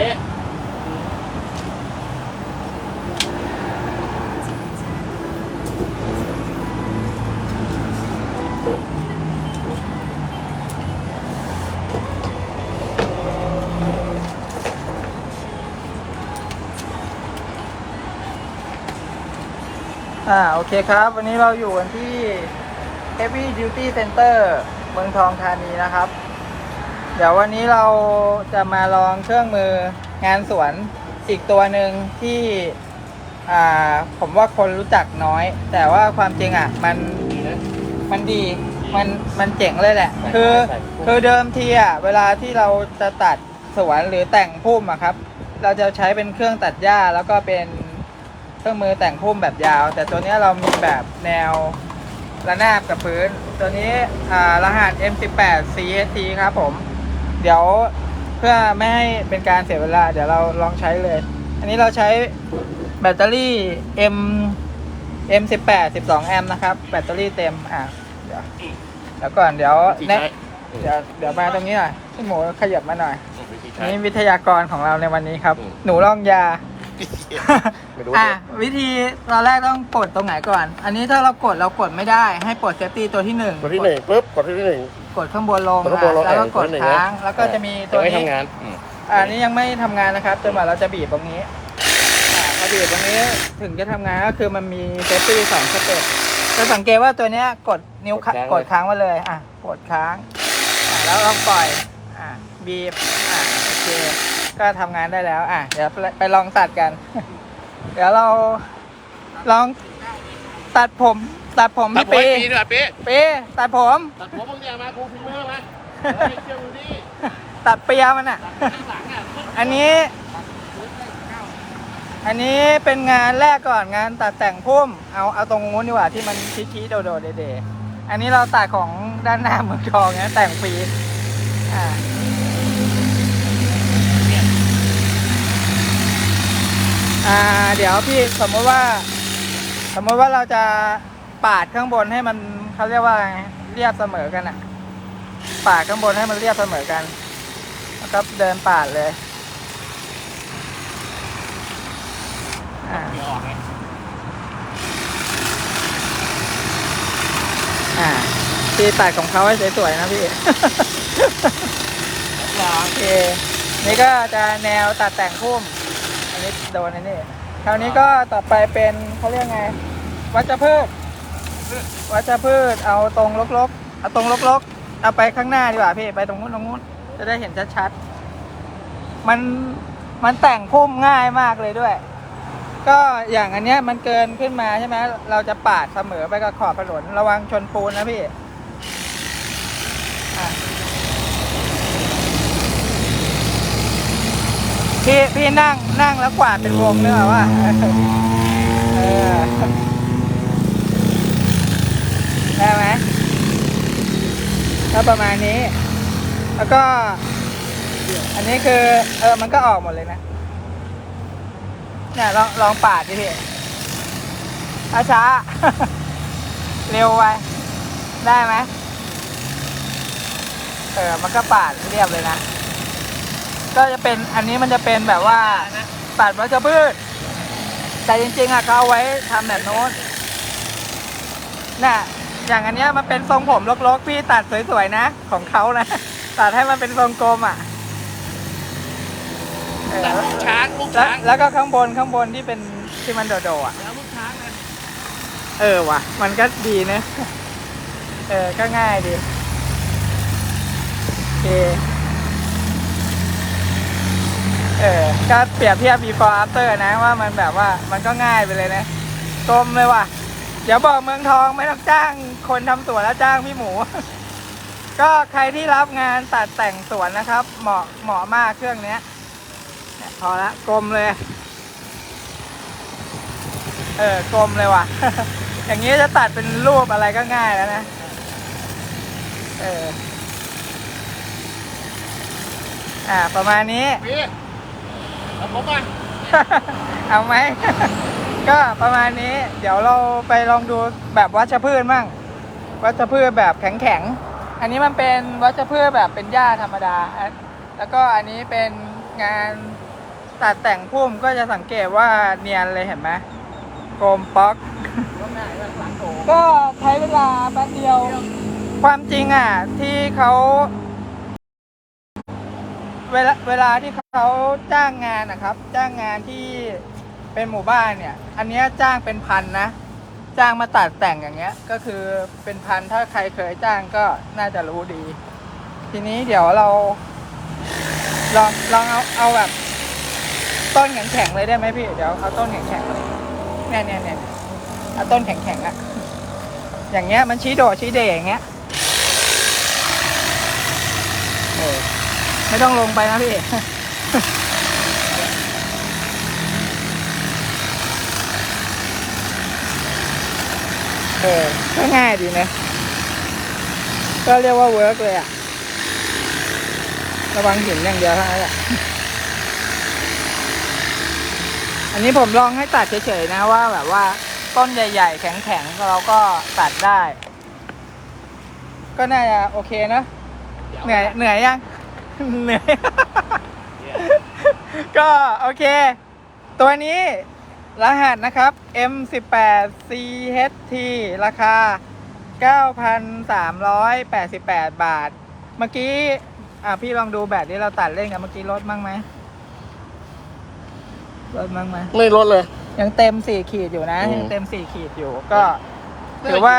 ป๊ะอ่าโอเคครับ วันนี้เราอยู่กันที่ Heavy Duty Center เมืองทองธานีนะครับ เดี๋ยววันนี้เราจะมาลองเครื่องมืองานสวนอีกตัวหนึ่งที่อ่าผมว่าคนรู้จักน้อย แต่ว่าความจริงอะ มันดีนะมันดีมันมันเจ๋งเลยแหละ คือใส่พุ่มคือเดิมทีอะเวลาที่เราจะตัดสวนหรือแต่งพุ่มอะครับ เราจะใช้เป็นเครื่องตัดหญ้าแล้วก็เป็นเครื่องมือแต่งพุ่มแบบยาว แต่ตัวเนี้ยเรามีแบบแนวระนาบกับพื้น ตัวนี้อ่ารหัส M18 CST ครับผม เดี๋ยวเพื่อไม่ให้เป็นการเสียเวลา เดี๋ยวเราลองใช้เลย อันนี้เราใช้แบตเตอรี่ M M18 12แอมป์นะครับ แบตเตอรี่เต็มอะเดี๋ยวเดี๋ยวก่อนเดี๋ยววิธีแนะใช้เดี๋ยวเดี๋ยวมาตรงนี้หน่อยพี่หมูขยับมาหน่อยวิธีอัใช้นนี้วิทยากรของเราในวันนี้ครับอืมหนูลองยาไม่รู้อะวิธีตอนแรกต้องกดตรงไหนก่อน อันนี้ถ้าเรากดเรากดไม่ได้ให้กดเซฟตี้ตัวที่หนึ่งตัวที่หนึ่งปุ๊บกดที่หนึ่ง กดข้างบนลงกดข้างบนลงอะแล้วก็กดเออตัวที่หนึ่งค้างนะแล้วก็จะมีตัยัวงไม่นี้ทำงานอืมอะอันนี้ยังไม่ทำงานนะครับจนกว่าเราจะบีบตรงนี้อะพอบีบตรงนี้ถึงจะทำงานก็คือมันมีเซฟตี้สองสเต็ปจะสังเกตว่าตัวเนี้ยกดนิ้วค้างกดค้างไว้เลย อะกดค้างอะแล้วเราปล่อย อะบีบ อะโอเค ก็ทำงานได้แล้ว อะเดี๋ยวไปไปลองตัดกัน เดี๋ยวเราลองตัดผม ตัดผม ตัดพี่หัวปีปีด้วยเป๊ะปีตัดผมตัดหัวบางอย่างมาครูพิมพ์เมอร์มาเฮ้ยเชื่อมือดิตัดเปียมันอะข้างหลังอะ อันนี้ อันนี้เป็นงานแรกก่อนงานตัดแต่งพุ่ม เอาเอาตรงนู้นดีกว่าที่มันชี้ๆโดดๆเด่ๆอันนี้เราตัดของด้านหน้าเมืองทองนะแต่งฟรีอ่าอ่า เดี๋ยวพี่สมมติว่า สมมติว่าเราจะ ปาดข้างบนให้มันเขาเรียกว่าไงเรียบเสมอกันอะปาดข้างบนให้มันเรียบเสมอกันแล้วก็เดินปาดเลยอ่าอ่าพี่ตัดของเขาให้สวยๆนะพี่โอเคนี่ก็จะแนวตัดแต่งพุ่ม อันนี้โดนอันนี้คราวนี้ก็ต่อไปเป็นเขาเรียกไงวัชพืช วัชพืชเอาตรงลกๆ เอาตรงลกๆ เอาไปข้างหน้าดีกว่าพี่ไปตรงนู้นตรงนู้นจะได้เห็นชัดๆ มันมันแต่งพุ่มง่ายมากเลยด้วย ก็อย่างอันเนี้ยมันเกินขึ้นมาใช่ไหมเราจะปาดเสมอไปกับขอบถนนระวังชนปูนนะพี่พี่พี่นั่งนั่งแล้วกวาดเป็นวงเนื้อว่าเออได้ไหม ก็ประมาณนี้ แล้วก็ อันนี้คือ เออ มันก็ออกหมดเลยนะ เนี่ยลองลองปาดดิพี่ช้าช้า เร็วไป ได้ไหม เออ มันก็ปาดเรียบเลยนะ ก็จะเป็น อันนี้มันจะเป็นแบบว่าตัดวัชพืช แต่จริงๆอะเขาเอาไว้ทำแบบโน้นน่ะ อย่างอันเนี้ยมันเป็นทรงผมลกๆ พี่ตัดสวยๆนะ ของเขานะ ตัดให้มันเป็นทรงกลมอะเออตัดลูกช้างลูกแล้วช้างแล้วก็ข้างบนข้างบนที่เป็นที่มันโดดๆอะ แล้วลูกช้างนะเออว่ะ มันก็ดีนะ เออ ก็ง่ายดี โอเค เออ ก็เปรียบเทียบ before after นะว่ามันแบบว่ามันก็ง่ายไปเลยนะกลมเลยว่ะ เดี๋ยวบอกเมืองทองไม่ต้องจ้างคนทำสวนแล้วจ้างพี่หมู ก็ใครที่รับงานตัดแต่งสวนนะครับ เหมาะเหมาะมากเครื่องเนี้ยเนี่ยพอละกลมเลย เออกลมเลยว่ะ อย่างนี้จะตัดเป็นรูปอะไรก็ง่ายแล้วนะ เออ อ่าประมาณนี้พี่เอาผมมาเอาไหม ก็ประมาณนี้ เดี๋ยวเราไปลองดูแบบวัชพืชมั่ง วัชพืชแบบแข็งๆอันนี้มันเป็นวัชพืชแบบเป็นหญ้าธรรมดา แล้วก็อันนี้เป็นงานตัดแต่งพุ่มก็จะสังเกตว่าเนียนเลยเห็นไหมกลมป๊อก ก็ใช้เวลาแป๊บเดียว ความจริงอะ ที่เขา เวลาเวลาที่เขาจ้างงานนะครับ จ้างงานที่ เป็นหมู่บ้านเนี่ย อันเนี้ยจ้างเป็นพันนะ จ้างมาตัดแต่งอย่างเงี้ย ก็คือเป็นพันถ้าใครเคยจ้างก็น่าจะรู้ดี ทีนี้เดี๋ยวเรา ลองลองเอาเอาแบบ ต้นแข็งๆเลยได้ไหมพี่ เดี๋ยวเอาต้นแข็งๆเลยเนี่ยเนี่ยเนี่ยเอาต้นแข็งๆอะอย่างเงี้ยมันชี้โดดชี้เดอย่างเงี้ยเออไม่ต้องลงไปนะพี่ เออก็ง่ายดีนะ ก็เรียกว่าเวิร์กเลยอะระวังหินอย่างเดียวเท่านั้นแหละอันนี้ผมลองให้ตัดเฉยๆนะว่าแบบว่าต้นใหญ่ ๆ แข็งๆเราก็ตัดได้ ก็น่าจะโอเคนะเหนื่อยเหนื่อยยังเหนื่อย ก็โอเค ตัวนี้ รหัสนะครับ M18CHT ราคา 9,388 บาท เมื่อกี้อะพี่ลองดูแบบที่เราตัดเล่นกันเมื่อกี้ลดมั้งไหมลดมั้งไหมไม่ลดเลย ยังเต็มสี่ขีดอยู่นะ อืม ยังเต็มสี่ขีดอยู่ก็ถือว่า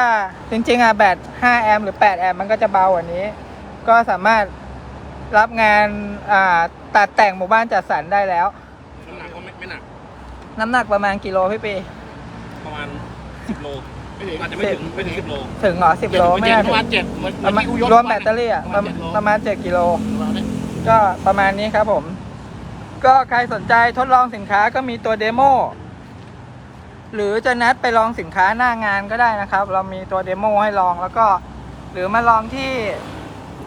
จริงๆอะแบต5แอมป์หรือ 8 แอมป์มันก็จะเบากว่านี้ ก็สามารถรับงานอ่าตัดแต่งหมู่บ้านจัดสรรได้แล้ว น้ำหนักก็ไม่ไม่หนัก น้ำหนักประมาณกิโลพี่ปีประมาณสิบโลไม่ถึงอาจจะไม่ถึงไม่ถึงสิบโลถึงเหรอสิบโลไม่เจ็ดน่าปถึระงมาณเจ็ดเหมือนประมาณที่อุยศรวมแบตเตอรี่อะประมาณประมาณ7กิโลประมาณนี้ก็ประมาณนี้ครับผม ก็ใครสนใจทดลองสินค้าก็มีตัวเดโมหรือจะนัดไปลองสินค้าหน้างานก็ได้นะครับ เรามีตัวเดโมให้ลองแล้วก็ หรือมาลองที่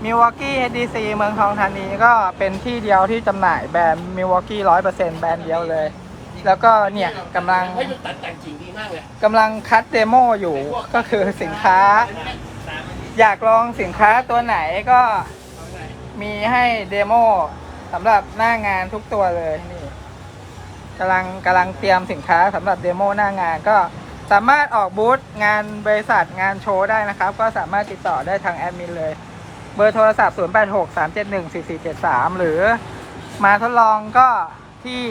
Milwaukee HDC เมืองทองธานีก็เป็นที่เดียวที่จำหน่ายแบรนด์ Milwaukee 100%แบรนด์เดียวเลย แล้วก็เนี่ยกำลังเฮ้ยมันตัดแต่งจริงดีมากเลยกำลังคัดเดโมอยู่ก็คือสินค้า อยากลองสินค้าตัวไหนก็มีให้เดโมสำหรับหน้างานทุกตัวเลยนี่กำลังกำลังเตรียมสินค้าสำหรับเดโมหน้างานก็สามารถออกบูธงานบริษัทงานโชว์ได้นะครับ ก็สามารถติดต่อได้ทางแอดมินเลย เบอร์โทรศัพท์ 086 371 4473 หรือมาทดลองก็ที่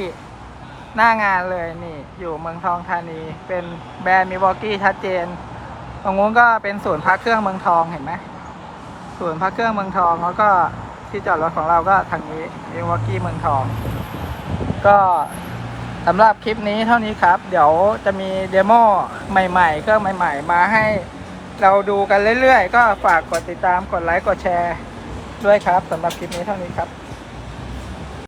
หน้างานเลยนี่อยู่เมืองทองธานี เป็นแบรนด์มิวอกกี้ชัดเจน ตรงนู้นก็เป็นศูนย์พักเครื่องเมืองทองเห็นไหมศูนย์พักเครื่องเมืองทองแล้วก็ที่จอดรถของเราก็ทางนี้มิวอกกี้เมืองทอง ก็สำหรับคลิปนี้เท่านี้ครับ เดี๋ยวจะมีเดโมใหม่ๆเครื่องใหม่ ๆ มาให้เราดูกันเรื่อยๆ ก็ฝากกดติดตามกดไลค์กดแชร์ด้วยครับสำหรับคลิปนี้เท่านี้ครับ